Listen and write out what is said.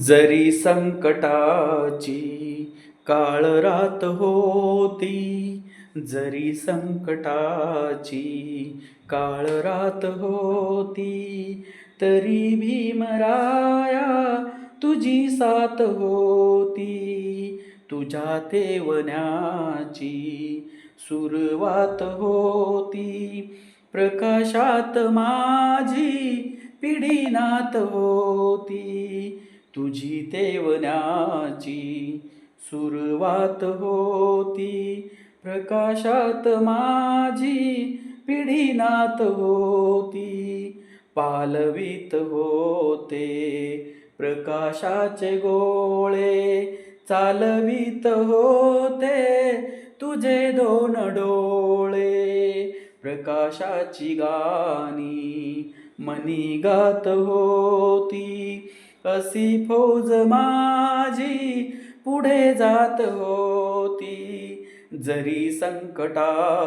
जरी संकटाची काळ रात होती जरी संकटाची काळ रात होती तरी भीमराया तुझी साथ होती. तुझ्या तेवण्याची सुरुवात होती. प्रकाशात माझी नात होती. तुझी देवनाची सुरुवात होती. प्रकाशात माझी पिढीनात होती. पालवीत होते. प्रकाशाचे गोळे चालवीत होते. तुझे दोन डोळे प्रकाशाची गाणी मनी गात होती. अशी फौज माझी पुढे जात होती. जरी संकटा